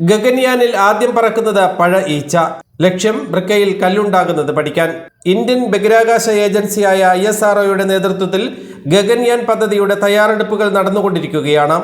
ഗഗൻയാനിൽ ആദ്യം പറക്കുന്നത് പഴ ഈച്ച. ലക്ഷ്യം ബ്രിക്കയിൽ കല്ലുണ്ടാകുന്നത് പഠിക്കാൻ. ഇന്ത്യൻ ബഹിരാകാശ ഏജൻസിയായ ഐ എസ് ആർഒയുടെ നേതൃത്വത്തിൽ ഗഗൻയാൻ പദ്ധതിയുടെ തയ്യാറെടുപ്പുകൾ നടന്നുകൊണ്ടിരിക്കുകയാണ്.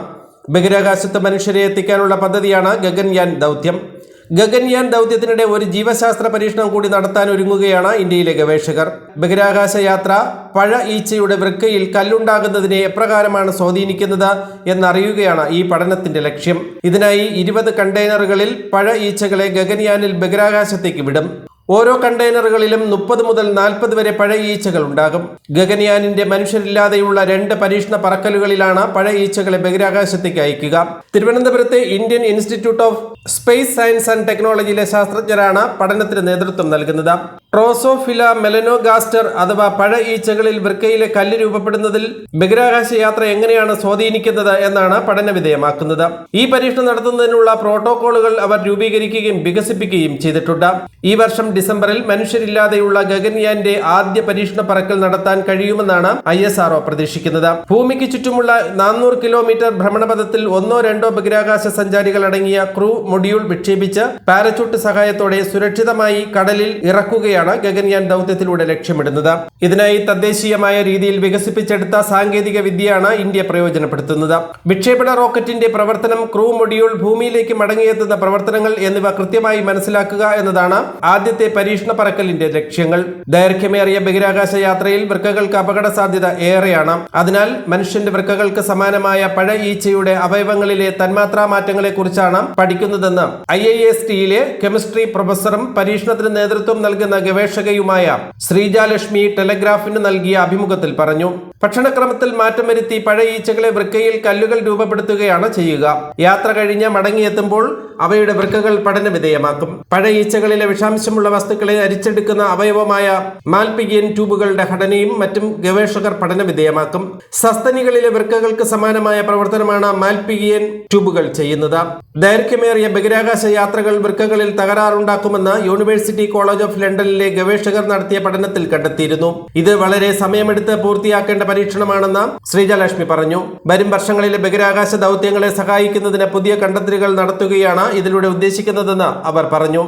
ബഹിരാകാശത്ത് മനുഷ്യരെ എത്തിക്കാനുള്ള പദ്ധതിയാണ് ഗഗൻയാൻ ദൗത്യം. ഗഗൻയാൻ ദൗത്യത്തിനിടെ ഒരു ജീവശാസ്ത്ര പരീക്ഷണം കൂടി നടത്താൻ ഒരുങ്ങുകയാണ് ഇന്ത്യയിലെ ഗവേഷകർ. ബഹിരാകാശ യാത്ര പഴ ഈച്ചയുടെ വൃക്കയിൽ കല്ലുണ്ടാകുന്നതിനെ എപ്രകാരമാണ് സ്വാധീനിക്കുന്നത് എന്നറിയുകയാണ് ഈ പഠനത്തിന്റെ ലക്ഷ്യം. ഇതിനായി ഇരുപത് കണ്ടെയ്നറുകളിൽ പഴ ഈച്ചകളെ ഗഗൻയാനിൽ ബഹിരാകാശത്തേക്ക് വിടും. ഓരോ കണ്ടെയ്നറുകളിലും മുപ്പത് മുതൽ നാൽപ്പത് വരെ പഴയ ഈച്ചകൾ ഉണ്ടാകും. ഗഗൻയാനിന്റെ മനുഷ്യരില്ലാതെയുള്ള രണ്ട് പരീക്ഷണ പറക്കലുകളിലാണ് പഴയ ഈച്ചകളെ ബഹിരാകാശത്തേക്ക് അയക്കുക. തിരുവനന്തപുരത്തെ Indian Institute of Space Science and ടെക്നോളജിയിലെ ശാസ്ത്രജ്ഞരാണ് പഠനത്തിന് നേതൃത്വം നൽകുന്നത്. ട്രോസോഫില മെലനോഗാസ്റ്റർ അഥവാ പഴ ഈച്ചകളിൽ വൃക്കയിലെ കല്ല് രൂപപ്പെടുന്നതിൽ ബഹിരാകാശ യാത്ര എങ്ങനെയാണ് സ്വാധീനിക്കുന്നത് എന്നാണ് പഠന വിധേയമാക്കുന്നത്. ഈ പരീക്ഷണം നടത്തുന്നതിനുള്ള പ്രോട്ടോകോളുകൾ അവർ രൂപീകരിക്കുകയും വികസിപ്പിക്കുകയും ചെയ്തിട്ടുണ്ട്. ഈ വർഷം ഡിസംബറിൽ മനുഷ്യരില്ലാതെയുള്ള ഗഗൻയാന്റെ ആദ്യ പരീക്ഷണ പറക്കൽ നടത്താൻ കഴിയുമെന്നാണ് ഐ എസ് ആർഒ പ്രതീക്ഷിക്കുന്നത്. ഭൂമിക്ക് ചുറ്റുമുള്ള നാനൂറ് കിലോമീറ്റർ ഭ്രമണപഥത്തിൽ ഒന്നോ രണ്ടോ ബഹിരാകാശ സഞ്ചാരികൾ അടങ്ങിയ ക്രൂ മൊഡ്യൂൾ വിക്ഷേപിച്ച് പാരച്യൂട്ട് സഹായത്തോടെ സുരക്ഷിതമായി കടലിൽ ഇറക്കുകയാണ് ഗഗൻയാൻ ദൗത്യത്തിലൂടെ ലക്ഷ്യമിടുന്നത്. ഇതിനായി തദ്ദേശീയമായ രീതിയിൽ വികസിപ്പിച്ചെടുത്ത സാങ്കേതിക വിദ്യയാണ് ഇന്ത്യ പ്രയോജനപ്പെടുത്തുന്നത്. വിക്ഷേപണ റോക്കറ്റിന്റെ പ്രവർത്തനം ക്രൂ മൊഡ്യൂൾ ഭൂമിയിലേക്ക് മടങ്ങിയെത്തുന്ന പ്രവർത്തനങ്ങൾ എന്നിവ കൃത്യമായി മനസ്സിലാക്കുക എന്നതാണ് ആദ്യത്തെ പരീക്ഷണ പറക്കലിന്റെ ലക്ഷ്യങ്ങൾ. ദൈർഘ്യമേറിയ ബഹിരാകാശ യാത്രയിൽ വൃക്കകൾക്ക് അപകട സാധ്യത ഏറെയാണ്. അതിനാൽ മനുഷ്യന്റെ വൃക്കകൾക്ക് സമാനമായ പഴ ഈച്ചയുടെ അവയവങ്ങളിലെ തന്മാത്രാ മാറ്റങ്ങളെ കുറിച്ചാണ് പഠിക്കുന്നതെന്ന് ഐ ഐ എസ് ടിയിലെ കെമിസ്ട്രി പ്രൊഫസറും പരീക്ഷണത്തിന് നേതൃത്വം നൽകുന്ന ഗവേഷകയുമായ ശ്രീജാലക്ഷ്മി ടെലഗ്രാഫിന് നൽകിയ അഭിമുഖത്തിൽ പറഞ്ഞു ഭക്ഷണക്രമത്തിൽ മാറ്റം വരുത്തി പഴയ ഈച്ചകളെ വൃക്കയിൽ കല്ലുകൾ രൂപപ്പെടുത്തുകയാണ് ചെയ്യുക. യാത്ര കഴിഞ്ഞ് മടങ്ങിയെത്തുമ്പോൾ അവയുടെ വൃക്കകൾ പഠന വിധേയമാക്കും പഴയ ഈച്ചകളിലെ വിഷാംശമുള്ള വസ്തുക്കളെ അരിച്ചെടുക്കുന്ന അവയവമായ മാൽപിഗിയൻ ട്യൂബുകളുടെ ഘടനയും മറ്റും ഗവേഷകർ പഠന വിധേയമാക്കും സസ്തനികളിലെ വൃക്കകൾക്ക് സമാനമായ പ്രവർത്തനമാണ് മാൽപിഗിയൻ ട്യൂബുകൾ ചെയ്യുന്നത്. ദൈർഘ്യമേറിയ ബഹിരാകാശ യാത്രകൾ വൃക്കകളിൽ തകരാറുണ്ടാക്കുമെന്ന് യൂണിവേഴ്സിറ്റി കോളേജ് ഓഫ് ലണ്ടനിലെ ഗവേഷകർ നടത്തിയ പഠനത്തിൽ കണ്ടെത്തിയിരുന്നു. ഇത് വളരെ സമയമെടുത്ത് പൂർത്തിയാക്കേണ്ട പരീക്ഷണമാണെന്ന് ശ്രീജലക്ഷ്മി പറഞ്ഞു. വരും വർഷങ്ങളിലെ ബഹിരാകാശ ദൗത്യങ്ങളെ സഹായിക്കുന്നതിന് പുതിയ കണ്ടെത്തലുകൾ നടത്തുകയാണ് ഇതിലൂടെ ഉദ്ദേശിക്കുന്നതെന്ന് അവർ പറഞ്ഞു.